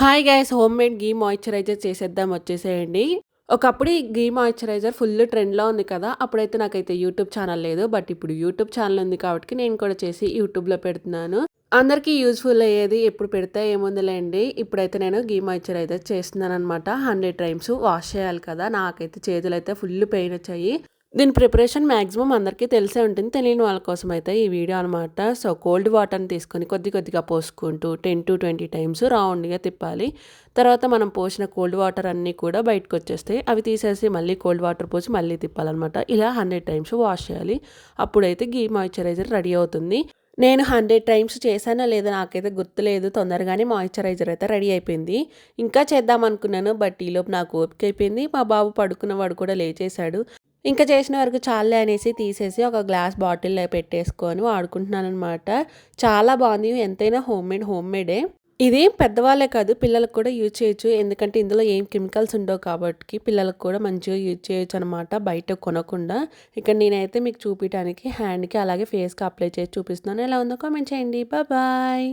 Hi guys homemade ghee moisturizer చేసేద్దాం వచ్చేసేయండి. ఒకప్పుడు ఈ గీ మాయిశ్చరైజర్ ఫుల్ ట్రెండ్లో ఉంది కదా అప్పుడైతే నాకైతే యూట్యూబ్ ఛానల్ లేదు బట్ ఇప్పుడు యూట్యూబ్ ఛానల్ ఉంది కాబట్టి నేను కూడా చేసి యూట్యూబ్లో పెడుతున్నాను. అందరికీ యూజ్ఫుల్ అయ్యేది ఎప్పుడు పెడితే ఏముందిలేండి ఇప్పుడైతే నేను గీ మాయిశ్చరైజర్ చేస్తున్నాను అనమాట హండ్రెడ్ టైమ్స్ వాష్ చేయాలి కదా నాకైతే చేతులు అయితే ఫుల్ పెయిన్ వచ్చాయి. దీని ప్రిపరేషన్ మ్యాక్సిమం అందరికీ తెలిసే ఉంటుంది. తెలియని వాళ్ళ కోసం అయితే ఈ వీడియో అనమాట సో కోల్డ్ వాటర్ని తీసుకొని కొద్ది కొద్దిగా పోసుకుంటూ టెన్ టు ట్వంటీ టైమ్స్ రౌండ్గా తిప్పాలి. తర్వాత మనం పోసిన కోల్డ్ వాటర్ అన్నీ కూడా బయటకు వచ్చేస్తాయి. అవి తీసేసి మళ్ళీ కోల్డ్ వాటర్ పోసి మళ్ళీ తిప్పాలన్నమాట. ఇలా హండ్రెడ్ టైమ్స్ వాష్ చేయాలి. అప్పుడైతే గీ మాయిశ్చరైజర్ రెడీ అవుతుంది. నేను హండ్రెడ్ టైమ్స్ చేశానో లేదో నాకైతే గుర్తులేదు. తొందరగానే మాయిశ్చరైజర్ అయితే రెడీ అయిపోయింది. ఇంకా చేద్దాం అనుకున్నాను బట్ ఈలోపు నాకు ఓపిక అయిపోయింది. మా బాబు పడుకున్నవాడు కూడా లేచేశాడు. ఇంకా చేసిన వరకు చాలే అనేసి తీసేసి ఒక గ్లాస్ బాటిల్లో పెట్టేసుకొని వాడుకుంటున్నాను అనమాట చాలా బాగుంది. ఎంతైనా హోమ్ మేడ్ హోమ్ మేడే ఇది పెద్దవాళ్ళే కాదు పిల్లలకు కూడా యూజ్ చేయొచ్చు. ఎందుకంటే ఇందులో ఏం కెమికల్స్ ఉండవు కాబట్టి పిల్లలకు కూడా మంచిగా యూజ్ చేయొచ్చు అనమాట బయట కొనకుండా. ఇక్కడ నేనైతే మీకు చూపించడానికి హ్యాండ్కి అలాగే ఫేస్కి అప్లై చేసి చూపిస్తున్నాను. ఎలా ఉందో కామెంట్ చేయండి. బాయ్.